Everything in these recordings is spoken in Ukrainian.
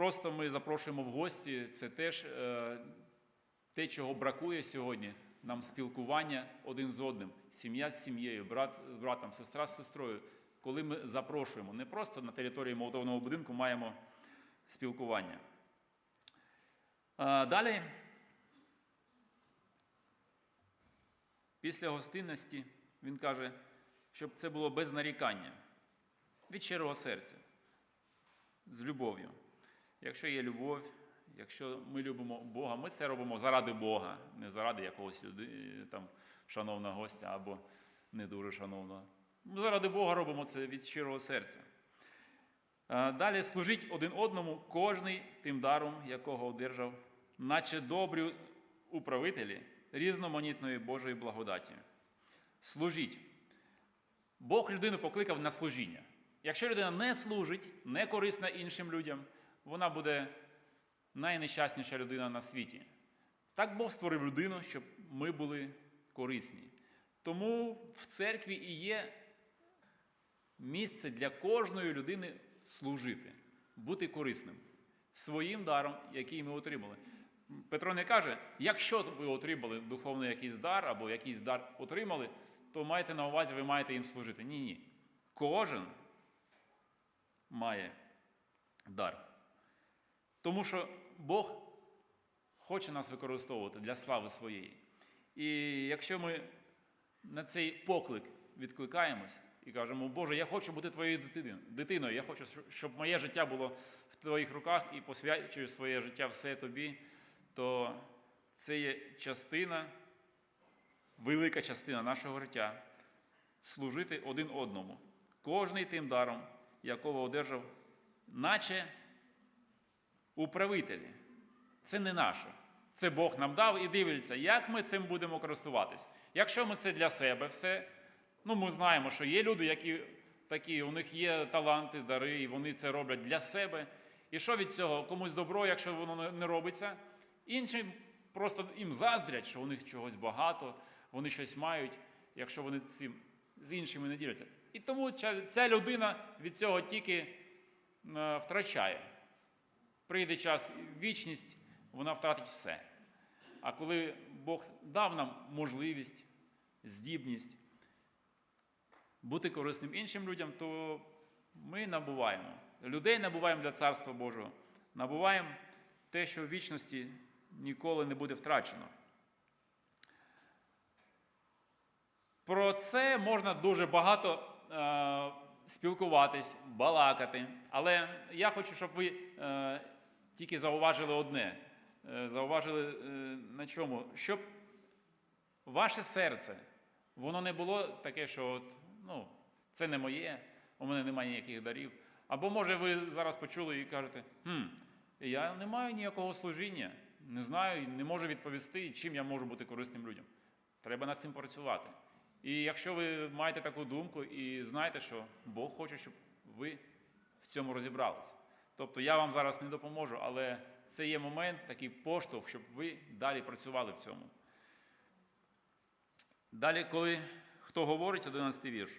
просто ми запрошуємо в гості. Це теж е, те, чого бракує сьогодні. Нам спілкування один з одним, сім'я з сім'єю, брат з братом, сестра з сестрою. Коли ми запрошуємо, не просто на території молитовного будинку маємо спілкування. А, Далі, після гостинності, він каже, щоб це було без нарікання, від щирого серця, з любов'ю. Якщо є любов, якщо ми любимо Бога, ми це робимо заради Бога, не заради якогось люди, там, шановного гостя або не дуже шановного. Ми заради Бога робимо це від щирого серця. Далі служіть один одному, кожний тим даром, якого одержав, наче добрі управителі різноманітної Божої благодаті. Служіть. Бог людину покликав на служіння. Якщо людина не служить, не корисна іншим людям, вона буде найнещасніша людина на світі. Так Бог створив людину, щоб ми були корисні. Тому в церкві і є місце для кожної людини служити, бути корисним своїм даром, який ми отримали. Петро не каже, якщо ви отримали духовний якийсь дар або якийсь дар отримали, то майте на увазі, ви маєте їм служити. Ні, ні. Кожен має дар. Тому що Бог хоче нас використовувати для слави своєї. І якщо ми на цей поклик відкликаємось і кажемо, Боже, я хочу бути твоєю дитиною, я хочу, щоб моє життя було в твоїх руках і посвячую своє життя все тобі, то це є частина, велика частина нашого життя служити один одному, кожний тим даром, якого одержав, наче управителі. Це не наше. Це Бог нам дав і дивиться, як ми цим будемо користуватись. Якщо ми це для себе все, ну ми знаємо, що є люди, які такі, у них є таланти, дари, і вони це роблять для себе. І що від цього? Комусь добро, якщо воно не- робиться, іншим просто їм заздрять, що у них чогось багато, вони щось мають, якщо вони цим з іншими не діляться. І тому ця, ця людина від цього тільки е, втрачає. Прийде час, вічність, вона втратить все. А коли Бог дав нам можливість, здібність бути корисним іншим людям, то ми набуваємо. Людей набуваємо для Царства Божого, набуваємо те, що в вічності ніколи не буде втрачено. Про це можна дуже багато е, спілкуватись, балакати. Але я хочу, щоб ви е, тільки зауважили одне. Е, зауважили е, на чому? Щоб ваше серце, воно не було таке, що от, ну, це не моє, у мене немає ніяких дарів. Або, може, ви зараз почули і кажете, хм, я не маю ніякого служіння, не знаю, не можу відповісти, чим я можу бути корисним людям. Треба над цим працювати. І якщо ви маєте таку думку і знаєте, що Бог хоче, щоб ви в цьому розібралися. Тобто я вам зараз не допоможу, але це є момент, такий поштовх, щоб ви далі працювали в цьому. Далі, коли хто говорить, 11 вірш.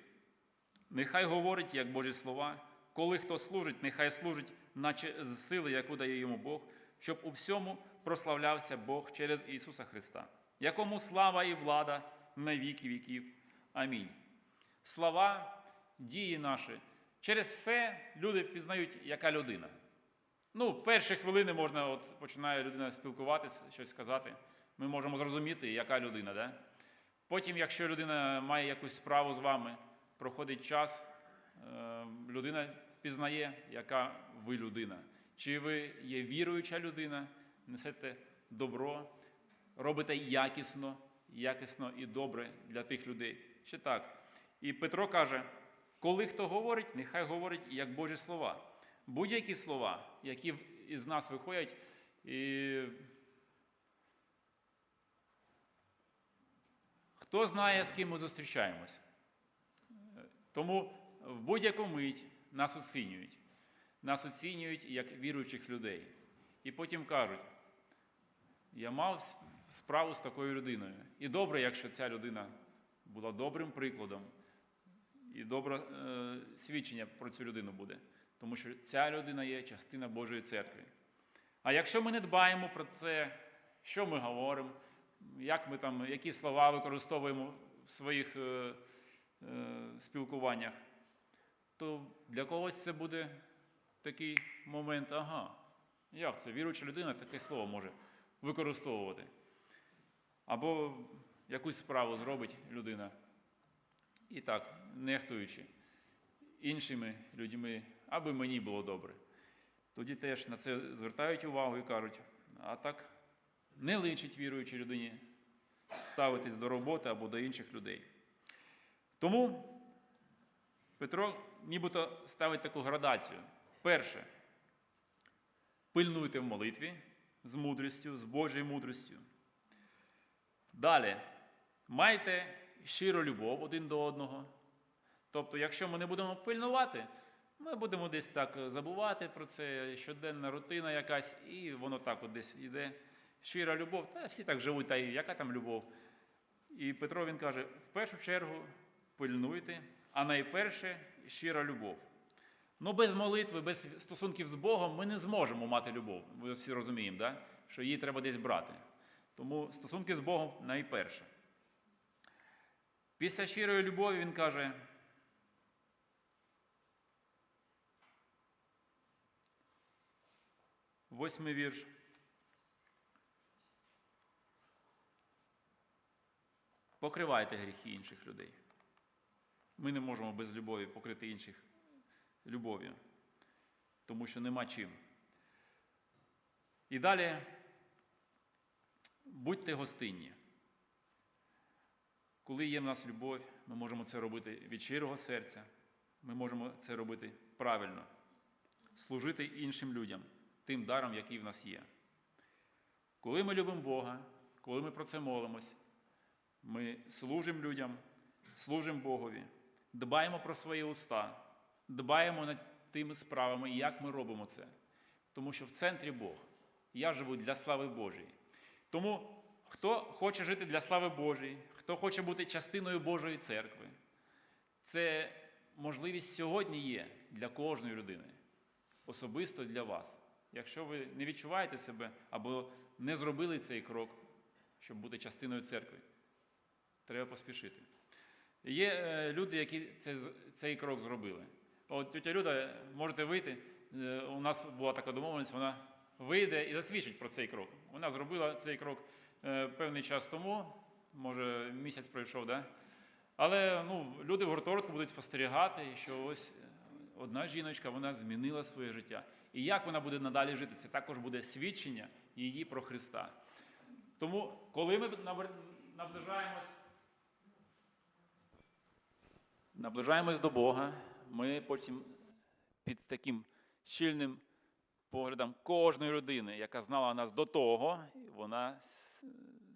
Нехай говорить, як Божі слова, коли хто служить, нехай служить, наче з сили, яку дає йому Бог, щоб у всьому прославлявся Бог через Ісуса Христа, якому слава і влада на віки віків. Амінь. Слова, дії наші. Через все люди пізнають, яка людина. Ну, перші хвилини можна, от починає людина спілкуватися, щось сказати. Ми можемо зрозуміти, яка людина. Да? Потім, якщо людина має якусь справу з вами, проходить час, е, людина пізнає, яка ви людина. Чи ви є віруюча людина, несете добро, робите якісно, якісно і добре для тих людей. Чи так? І Петро каже: коли хто говорить, нехай говорить як Божі слова. Будь-які слова, які із нас виходять, і хто знає, з ким ми зустрічаємось. Тому в будь-яку мить нас оцінюють. Нас оцінюють як віруючих людей. І потім кажуть: я мав справу з такою людиною. І добре, якщо ця людина була добрим прикладом, і добре е, свідчення про цю людину буде. тому що ця людина є частина Божої церкви. А якщо ми не дбаємо про це, що ми говоримо, як ми там, які слова використовуємо в своїх е, е, спілкуваннях, то для когось це буде такий момент, ага, як це? Віруюча людина таке слово може використовувати. Або якусь справу зробить людина. І так, нехтуючи іншими людьми, аби мені було добре. Тоді теж на це звертають увагу і кажуть, а так не личить віруючій людині ставитись до роботи або до інших людей. Тому Петро нібито ставить таку градацію. Перше, пильнуйте в молитві з мудрістю, з Божою мудрістю. Далі, майте щиру любов один до одного. Тобто, якщо ми не будемо пильнувати, ми будемо десь так забувати про це, щоденна рутина якась, і воно так от десь йде. Щира любов, та всі так живуть, та й яка там любов. І Петро він каже: в першу чергу пильнуйте, а найперше щира любов. Ну, без молитви, без стосунків з Богом ми не зможемо мати любов. Ми всі розуміємо, да? що її треба десь брати. Тому стосунки з Богом найперше. Після щирої любові він каже. Восьмий вірш. Покривайте гріхи інших людей. Ми не можемо без любові покрити інших любов'ю, тому що нема чим. І далі будьте гостинні. Коли є в нас любов, ми можемо це робити від щирого серця, ми можемо це робити правильно, служити іншим людям тим даром, який в нас є. Коли ми любимо Бога, коли ми про це молимось, ми служимо людям, служимо Богові, дбаємо про свої уста, дбаємо над тими справами, як ми робимо це. Тому що в центрі Бог. Я живу для слави Божої. Тому хто хоче жити для слави Божої, хто хоче бути частиною Божої церкви, це можливість сьогодні є для кожної людини, особисто для вас. Якщо ви не відчуваєте себе або не зробили цей крок, щоб бути частиною церкви, треба поспішити. Є е, люди, які цей, крок зробили. От тетя Люда, можете вийти. Е, У нас була така домовленість, вона вийде і засвідчить про цей крок. Вона зробила цей крок певний час тому, може місяць пройшов, да? але ну, люди в гуртожитку будуть спостерігати, що ось е, одна жіночка вона змінила своє життя. І як вона буде надалі жити, це також буде свідчення її про Христа. Тому, коли ми наближаємось, наближаємось до Бога, ми потім під таким щільним поглядом кожної людини, яка знала нас до того, вона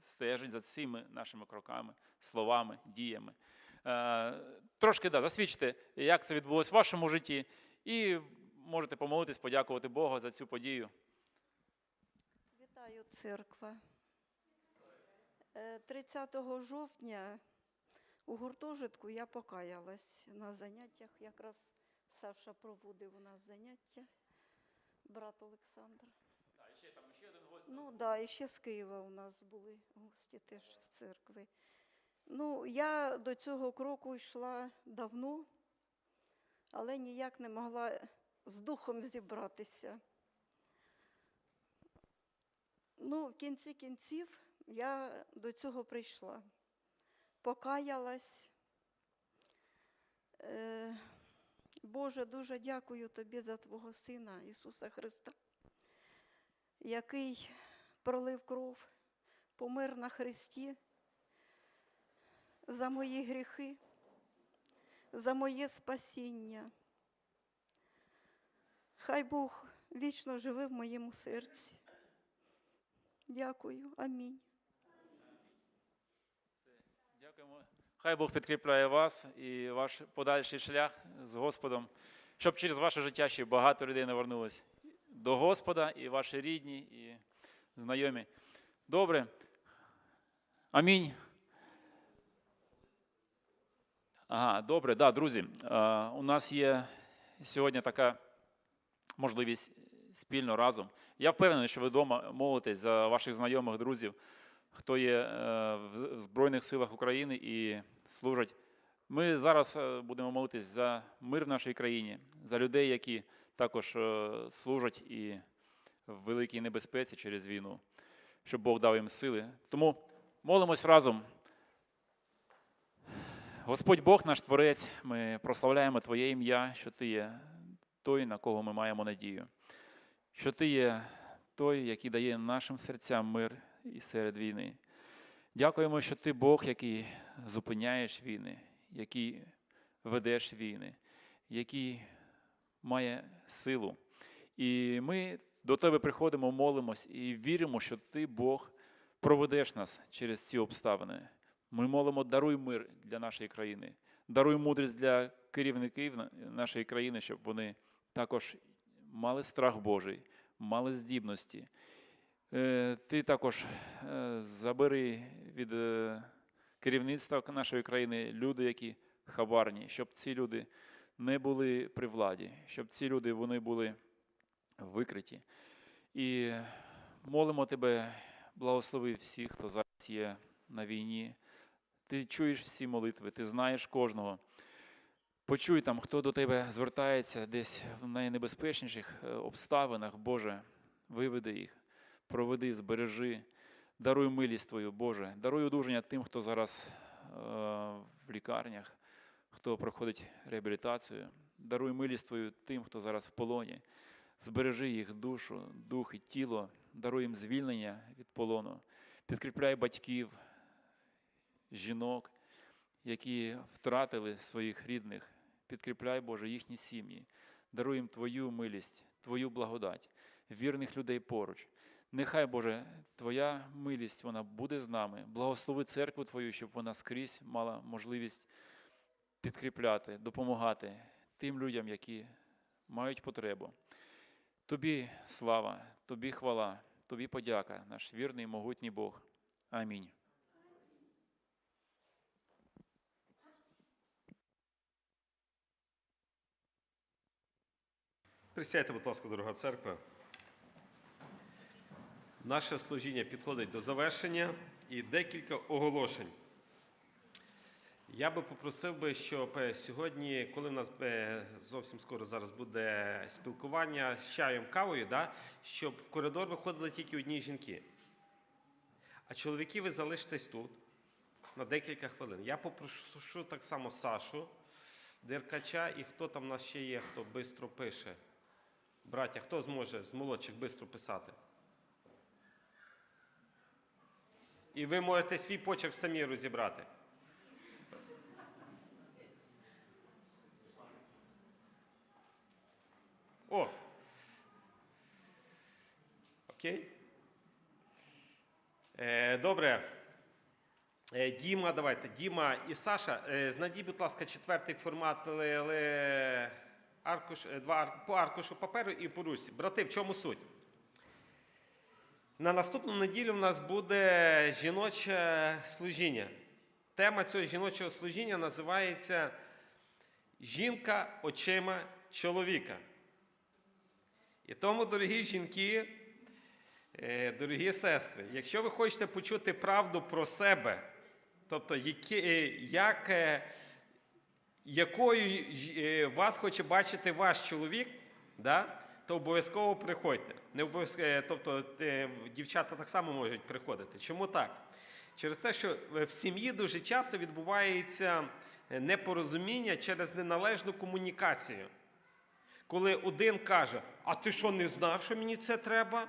стежить за цими нашими кроками, словами, діями. Е, Трошки да, засвідчите, як це відбулося в вашому житті, і можете помолитись, подякувати Богу за цю подію. Вітаю, церква. Е, 30 жовтня у гуртожитку я покаялась на заняттях. Якраз Саша проводив у нас заняття, брат Олександр. Ну так, да, і ще з Києва у нас були гості теж з церкви. Ну, я до цього кроку йшла давно, але ніяк не могла з духом зібратися. Ну, в кінці кінців я до цього прийшла. Покаялась. Е, Боже, дуже дякую тобі за Твого Сина Ісуса Христа, який пролив кров, помер на Христі за мої гріхи, за моє спасіння. Хай Бог вічно живе в моєму серці. Дякую. Амінь. Дякуємо. Хай Бог підкріпляє вас і ваш подальший шлях з Господом, щоб через ваше життя ще багато людей навернулось до Господа, і ваші рідні, і знайомі. Добре. Амінь. Ага, добре, да, друзі. У нас є сьогодні така можливість спільно разом. Я впевнений, що ви вдома молитесь за ваших знайомих, друзів, хто є е, в Збройних силах України і служать. Ми зараз е, будемо молитись за мир в нашій країні, за людей, які також е, служать і в великій небезпеці через війну, щоб Бог дав їм сили. Тому молимось разом. Господь Бог наш Творець, ми прославляємо Твоє ім'я, що Ти є той, на кого ми маємо надію, що Ти є той, який дає нашим серцям мир і серед війни. Дякуємо, що Ти Бог, який зупиняєш війни, який ведеш війни, який має силу. І ми до Тебе приходимо, молимось і віримо, що Ти, Бог, проведеш нас через ці обставини. Ми молимо, даруй мир для нашої країни, даруй мудрість для керівників нашої країни, щоб вони також мали страх Божий, мали здібності. Е, Ти також е, забери від е, керівництва нашої країни люди, які хабарні, щоб ці люди не були при владі, щоб ці люди вони були викриті. І молимо тебе, благослови всіх, хто зараз є на війні. Ти чуєш всі молитви, ти знаєш кожного. Почуй там, хто до тебе звертається десь в найнебезпечніших е, обставинах, Боже, виведи їх, проведи, збережи, даруй милість Твою, Боже, даруй одужання тим, хто зараз е, в лікарнях, хто проходить реабілітацію, даруй милість Твою тим, хто зараз в полоні. Збережи їх душу, дух і тіло, даруй їм звільнення від полону, підкріпляй батьків, жінок, які втратили своїх рідних. Підкріпляй, Боже, їхні сім'ї, даруй їм Твою милість, Твою благодать, вірних людей поруч. Нехай, Боже, Твоя милість вона буде з нами. Благослови церкву Твою, щоб вона скрізь мала можливість підкріпляти, допомагати тим людям, які мають потребу. Тобі слава, тобі хвала, тобі подяка, наш вірний могутній Бог. Амінь. Присядьте, будь ласка, дорога церква. Наше служіння підходить до завершення і декілька оголошень. Я би попросив би, щоб е, сьогодні, коли в нас е, зовсім скоро зараз буде спілкування з чаєм кавою, да, щоб в коридор виходили тільки одні жінки. А чоловіки ви залишитесь тут на декілька хвилин. Я попрошу так само Сашу, Деркача і хто там в нас ще є, хто швидко пише. Браття, хто зможе з молодших швидко писати? І ви можете свій почерк самі розібрати. О! Окей. Е, добре. Е, Діма, давайте. Діма і Саша. Е, знайдіть, будь ласка, четвертий формат аркуш, два по аркушу паперу і по ручці. Брати, в чому суть? На наступну неділю в нас буде жіноче служіння. Тема цього жіночого служіння називається Жінка очима чоловіка. І тому, дорогі жінки, е, дорогі сестри, якщо ви хочете почути правду про себе, тобто е, як, е, якою вас хоче бачити ваш чоловік, да, то обов'язково приходьте. Не обов'язково, тобто дівчата так само можуть приходити. Чому так? Через те, що в сім'ї дуже часто відбувається непорозуміння через неналежну комунікацію. Коли один каже, а ти що не знав, що мені це треба?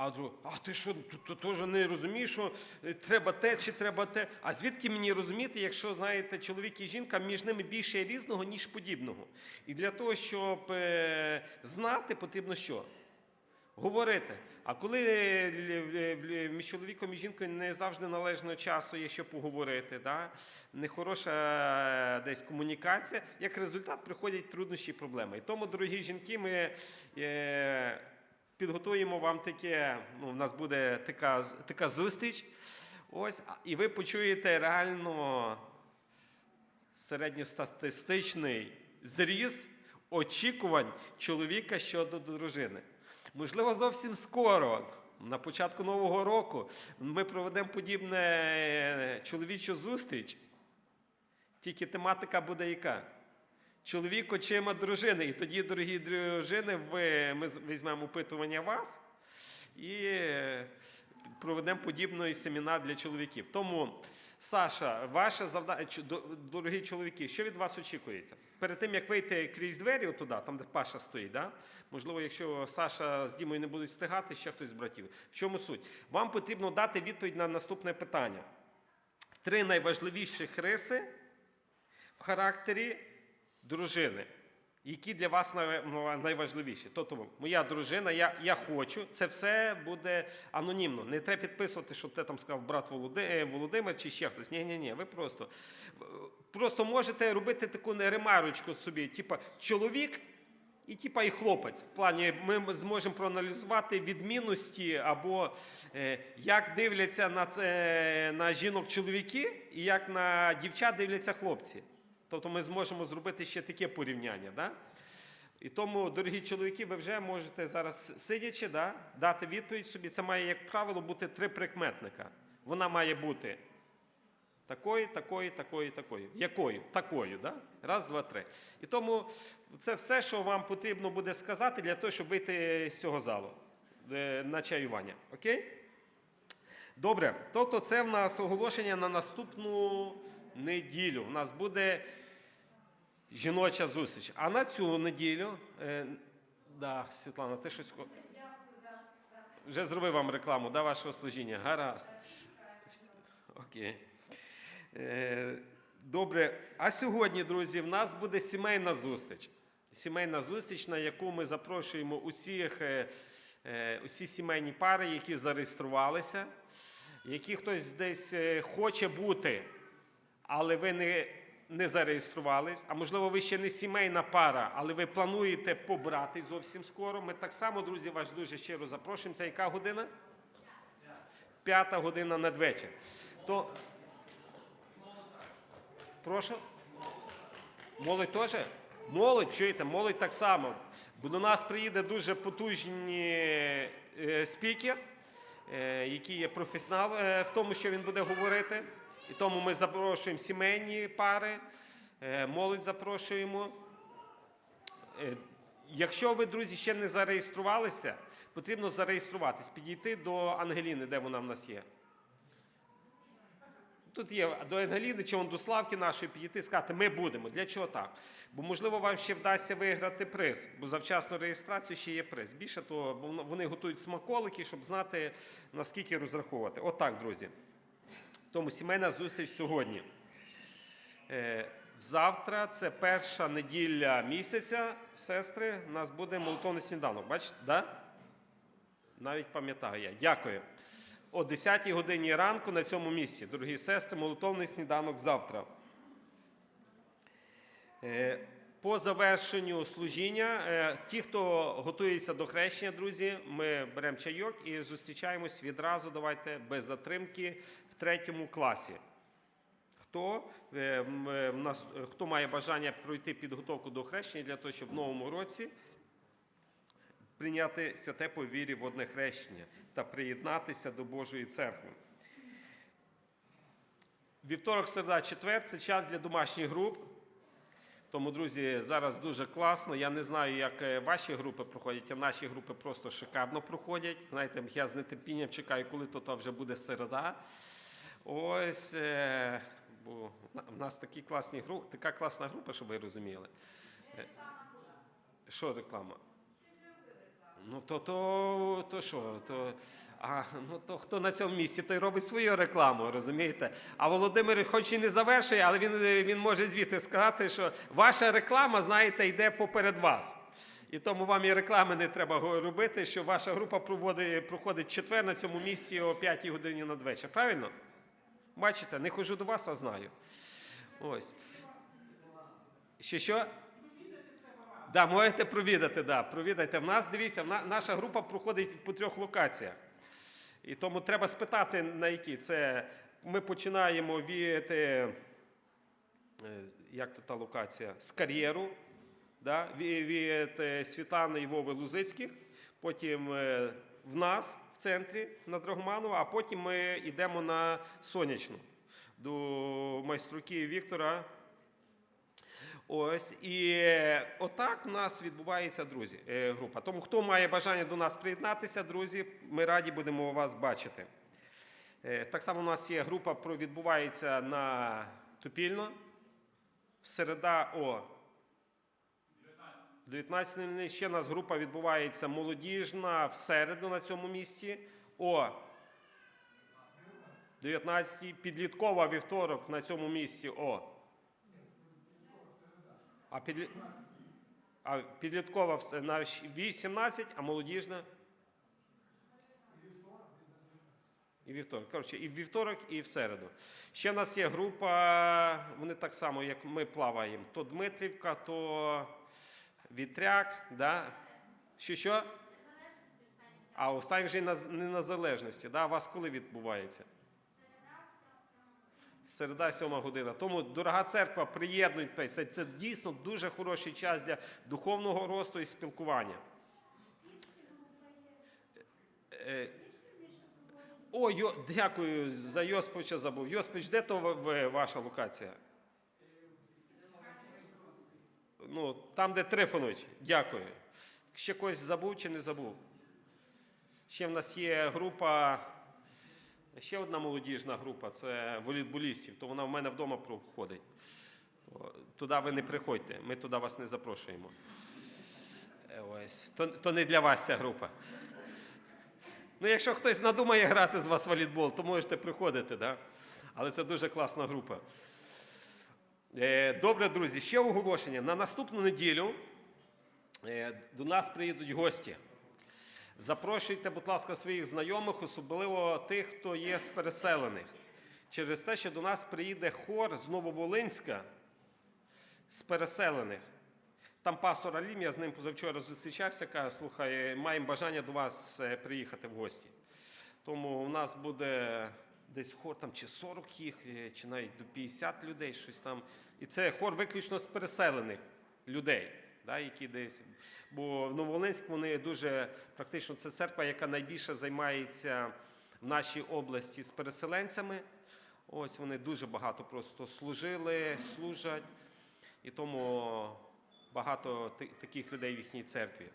А другий, а ти що, теж не розумієш, що е, треба те чи треба те? А звідки мені розуміти, якщо знаєте, чоловік і жінка між ними більше різного, ніж подібного? І для того, щоб е, знати, потрібно що? Говорити. А коли е, л- л- між чоловіком і жінкою не завжди належного часу є, щоб поговорити, да? нехороша е, десь комунікація, як результат приходять труднощі і проблеми. І тому, дорогі жінки, ми е, підготуємо вам таке, ну, у нас буде така, така зустріч. Ось, і ви почуєте реально середньостатистичний зріз очікувань чоловіка щодо дружини. Можливо, зовсім скоро, на початку Нового року, ми проведемо подібне е, чоловічу зустріч. Тільки тематика буде яка? Чоловік очима дружини. І тоді, дорогі дружини, ви, ми візьмемо опитування вас і е, проведемо подібний семінар для чоловіків. Тому, Саша, ваше завдання, дорогі чоловіки, що від вас очікується? Перед тим, як вийти крізь двері туди, там, де Паша стоїть, да? можливо, якщо Саша з Дімою не будуть встигати, ще хтось з братів. В чому суть? Вам потрібно дати відповідь на наступне питання. Три найважливіші риси в характері дружини, які для вас найважливіші. Тобто, моя дружина, я, я хочу, це все буде анонімно. Не треба підписувати, щоб те там сказав брат е, Володимир чи ще хтось. Ні, ні, ні. Ви просто, просто можете робити таку ремарочку собі, типа чоловік. І типа і хлопець. В плані ми зможемо проаналізувати відмінності або е, як дивляться на це на жінок чоловіки, і як на дівчат дивляться хлопці. Тобто ми зможемо зробити ще таке порівняння. Да? І тому, дорогі чоловіки, ви вже можете зараз сидячи, да, дати відповідь собі. Це має, як правило, бути три прикметника. Вона має бути такої, такої, такої, такої. Якою? Такою. Да? Раз, два, три. І тому це все, що вам потрібно буде сказати для того, щоб вийти з цього залу е, на чаювання. Окей? Добре. Тобто це в нас оголошення на наступну неділю. У нас буде жіноча зустріч. А на цю неділю. Е, да, Світлана, ти щось. Вже зробив вам рекламу, да, вашого служіння. Гаразд. Окей. Е, Добре. А сьогодні, друзі, в нас буде сімейна зустріч. Сімейна зустріч, на яку ми запрошуємо усіх, е, е, усі сімейні пари, які зареєструвалися, які хтось десь е, хоче бути, але ви не, не зареєструвались. А можливо, ви ще не сімейна пара, але ви плануєте побрати зовсім скоро. Ми так само, друзі, вас дуже щиро запрошуємо. Це яка година? П'ята година надвечір. То Прошу? Молодь теж? Молодь, чуєте, молодь так само. Бо до нас приїде дуже потужний е, спікер, е, який є професіонал е, в тому, що він буде говорити. І тому ми запрошуємо сімейні пари, е, молодь запрошуємо. Е, Якщо ви, друзі, ще не зареєструвалися, потрібно зареєструватись, підійти до Ангеліни, де вона в нас є. Тут є до Ангеліни чи он до Славки нашої підійти і сказати, ми будемо. Для чого так? Бо, можливо, вам ще вдасться виграти приз, бо за вчасну реєстрацію ще є приз. Більше того, вони готують смаколики, щоб знати, наскільки розраховувати. Отак, друзі. Тому сімейна зустріч сьогодні. Е, Завтра це перша неділя місяця, сестри. У нас буде молитовний сніданок. Бачите, да? Навіть пам'ятаю я. Дякую. О 10 годині ранку на цьому місці, дорогі сестри, молитовний сніданок завтра. По завершенню служіння, е, ті, хто готується до хрещення, друзі, ми беремо чайок і зустрічаємось відразу. Давайте без затримки в третьому класі. Хто, е, е, в хто має бажання пройти підготовку до хрещення для того, щоб в новому році прийняти святе по вірі водне хрещення та приєднатися до Божої церкви. Вівторок, середа, четвер це час для домашніх груп. Тому, друзі, зараз дуже класно. Я не знаю, як е, ваші групи проходять, а наші групи просто шикарно проходять. Знаєте, я з нетерпінням чекаю, коли то, вже буде середа. Ось, е, бо в нас такі класні групи, така класна група, щоб ви розуміли. Е, Що реклама? Ну, то, то, то що? То, а, ну, то хто на цьому місці, той робить свою рекламу, розумієте? А Володимир, хоч і не завершує, але він, він може звідти сказати, що ваша реклама, знаєте, йде поперед вас. І тому вам і реклами не треба робити, що ваша група проводить, проходить четвер на цьому місці о 5 годині надвечір. Правильно? Бачите, не хожу до вас, а знаю. Ось. Що що? Да, можете провідати, да, провідайте. В нас, дивіться, наша група проходить по трьох локаціях. І тому треба спитати, на які. Це ми починаємо від, е, е, як то та локація, з кар'єру. да, ві- від е, Світлани і Вови Лузицьких, потім в нас в центрі на Драгоманова, а потім ми йдемо на Сонячну до майструки Віктора. Ось і е, отак у нас відбувається, друзі, е, група. Тому хто має бажання до нас приєднатися, друзі, ми раді будемо вас бачити. Е, Так само у нас є група, відбувається на Тупільно. В середа о 19 Ще у нас група відбувається молодіжна в середу на цьому місці. О 19 Підліткова вівторок на цьому місці. О. А, підлі... а підліткова на 18, а молодіжна. І вівторок. Коротше, і в вівторок, і в середу. Ще в нас є група, вони так само, як ми плаваємо. То Дмитрівка, то Вітряк, да? Що що? А останній вже не на залежності. Да? У вас коли відбувається? Середа, сьома година. Тому, дорога церква, приєднуйтеся. Це дійсно дуже хороший час для духовного росту і спілкування. Е, О, Йо, дякую за Йосповича забув. Йоспович, де то ваша локація? Ну, там, де Трифонович. Дякую. Ще когось забув чи не забув? Ще в нас є група, ще одна молодіжна група це волейболістів, то вона в мене вдома проходить. Туди ви не приходьте, ми туди вас не запрошуємо. Е, Ось. То, то не для вас ця група. Ну, якщо хтось надумає грати з вас в волейбол, то можете приходити, да? але це дуже класна група. Е, Добре, друзі, ще оголошення. На наступну неділю е, до нас приїдуть гості. Запрошуйте, будь ласка, своїх знайомих, особливо тих, хто є з переселених. Через те, що до нас приїде хор з Нововолинська з переселених. Там пастор Алім, я з ним позавчора зустрічався, каже, слухай, маємо бажання до вас е, приїхати в гості. Тому у нас буде десь хор там чи 40 їх, е, чи навіть до 50 людей, щось там. І це хор виключно з переселених людей, да, які десь. Бо в Нововолинськ вони дуже практично це церква, яка найбільше займається в нашій області з переселенцями. Ось вони дуже багато просто служили, служать. І тому багато таких людей в їхній церкві.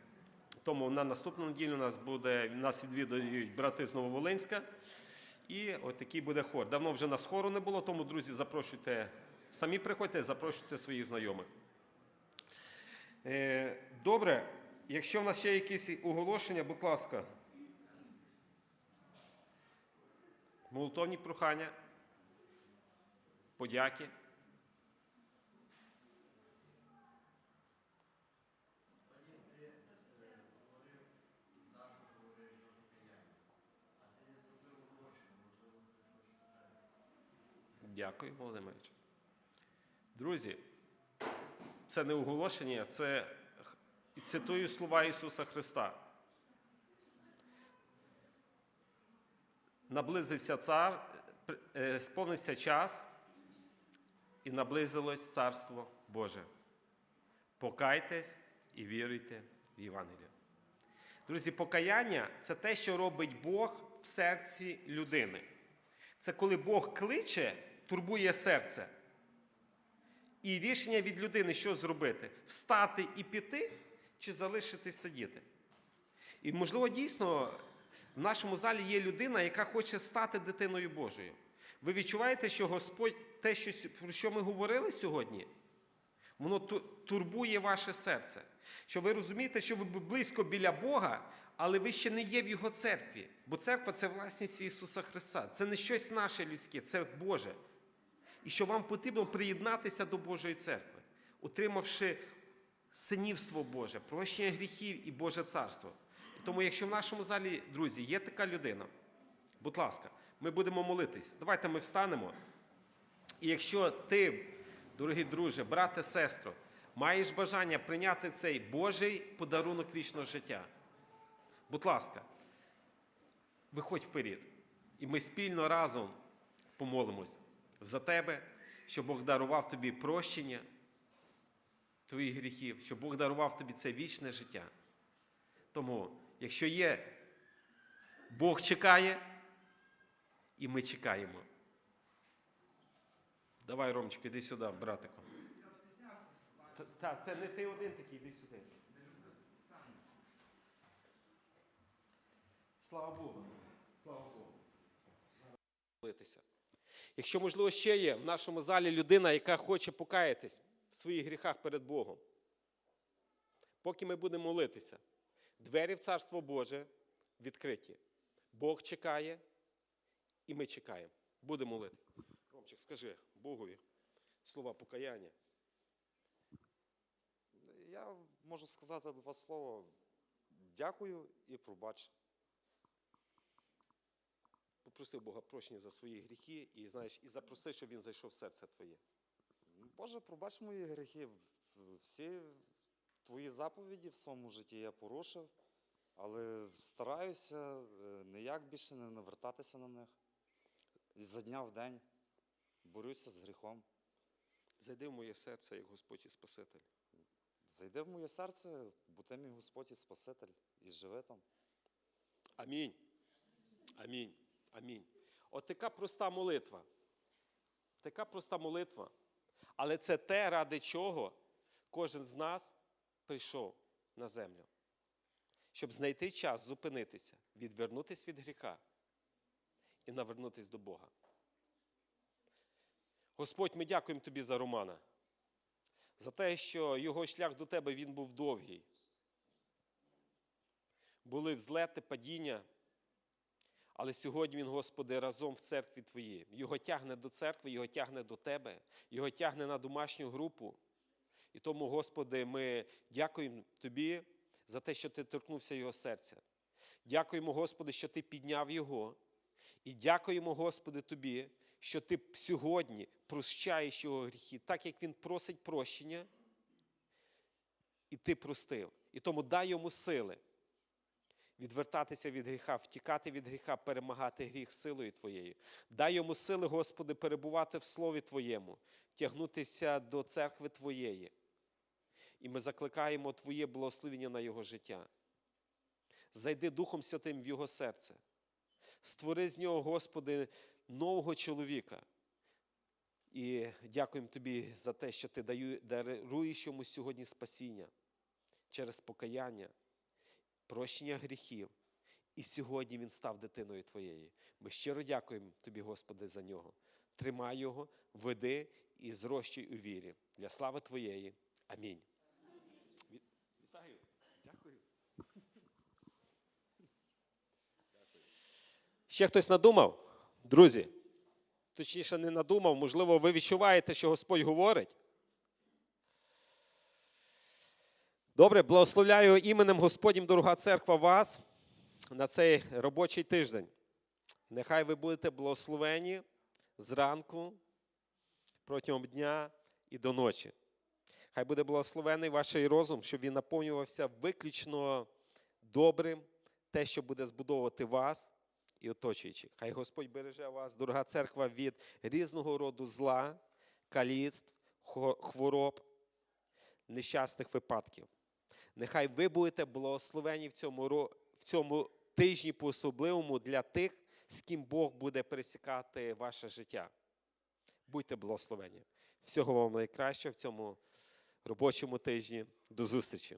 Тому на наступну неділю нас буде нас відвідують брати з Нововолинська. І такий буде хор. Давно вже нас хору не було, тому, друзі, запрошуйте, самі приходьте, запрошуйте своїх знайомих. Е, добре, якщо в нас ще якісь оголошення, будь ласка. Молитовні прохання, подяки. Дякую, Володимирович. Друзі, це не оголошення, це цитую слова Ісуса Христа. Наблизився цар, е, сповнився час, і наблизилось Царство Боже. Покайтесь і віруйте в Євангеліє. Друзі, покаяння це те, що робить Бог в серці людини. Це коли Бог кличе, турбує серце. І рішення від людини, що зробити? Встати і піти, чи залишитись сидіти? І, можливо, дійсно в нашому залі є людина, яка хоче стати дитиною Божою. Ви відчуваєте, що Господь, те, що, про що ми говорили сьогодні, воно турбує ваше серце. Що ви розумієте, що ви близько біля Бога, але ви ще не є в Його церкві. Бо церква це власність Ісуса Христа. Це не щось наше людське, це Боже. І що вам потрібно приєднатися до Божої церкви, отримавши синівство Боже, прощення гріхів і Боже царство. Тому, якщо в нашому залі, друзі, є така людина, будь ласка, ми будемо молитись. Давайте ми встанемо. І якщо ти, дорогі друже, брате, сестро, маєш бажання прийняти цей Божий подарунок вічного життя, будь ласка, виходь вперед. І ми спільно разом помолимось за тебе, щоб Бог дарував тобі прощення, твоїх гріхів, щоб Бог дарував тобі це вічне життя. Тому, якщо є, Бог чекає, і ми чекаємо. Давай, Ромчик, іди сюди, братику. Так, це не ти один такий, іди сюди. Слава Богу. Слава Богу. Якщо, можливо, ще є в нашому залі людина, яка хоче покаятись в своїх гріхах перед Богом, поки ми будемо молитися, двері в Царство Боже відкриті. Бог чекає, і ми чекаємо. Будемо молитися. Ромчик, скажи Богові слова покаяння. Я можу сказати два слова. Дякую і пробач. Попросив Бога прощення за свої гріхи і знаєш, і запроси, щоб він зайшов в серце твоє. Боже, пробач мої гріхи. Всі твої заповіді в своєму житті я порушив, але стараюся е, ніяк більше не навертатися на них. І за дня в день борюся з гріхом. Зайди в моє серце, як Господь і Спаситель. Зайди в моє серце, бо ти мій Господь і Спаситель, і живи там. Амінь. Амінь. Амінь. От така проста молитва. Така проста молитва. Але це те, ради чого кожен з нас прийшов на землю. Щоб знайти час зупинитися, відвернутися від гріха і навернутися до Бога. Господь, ми дякуємо Тобі за Романа, за те, що його шлях до Тебе він був довгий. Були взлети, падіння. Але сьогодні він, Господи, разом в церкві Твоїй. Його тягне до церкви, його тягне до Тебе, його тягне на домашню групу. І тому, Господи, ми дякуємо Тобі за те, що Ти торкнувся його серця. Дякуємо, Господи, що Ти підняв його. І дякуємо, Господи, Тобі, що Ти сьогодні прощаєш його гріхи, так як він просить прощення, і Ти простив. І тому дай йому сили відвертатися від гріха, втікати від гріха, перемагати гріх силою Твоєю. Дай йому сили, Господи, перебувати в Слові Твоєму, тягнутися до церкви Твоєї. І ми закликаємо Твоє благословення на його життя. Зайди Духом Святим в його серце. Створи з нього, Господи, нового чоловіка. І дякуємо Тобі за те, що Ти даруєш йому сьогодні спасіння через покаяння прощення гріхів. І сьогодні він став дитиною твоєю. Ми щиро дякуємо тобі, Господи, за нього. Тримай його, веди і зрощуй у вірі. Для слави Твоєї. Амінь. Ві- Вітаю. Дякую. Ще хтось надумав? Друзі, точніше, не надумав, можливо, ви відчуваєте, що Господь говорить. Добре, благословляю іменем Господнім, дорога церква, вас на цей робочий тиждень. Нехай ви будете благословені зранку, протягом дня і до ночі. Хай буде благословений ваш розум, щоб він наповнювався виключно добрим, те, що буде збудовувати вас і оточуючих. Хай Господь береже вас, дорога церква, від різного роду зла, каліцтв, хвороб, нещасних випадків. Нехай ви будете благословені в цьому, в цьому тижні по-особливому для тих, з ким Бог буде пересікати ваше життя. Будьте благословені. Всього вам найкращого в цьому робочому тижні. До зустрічі!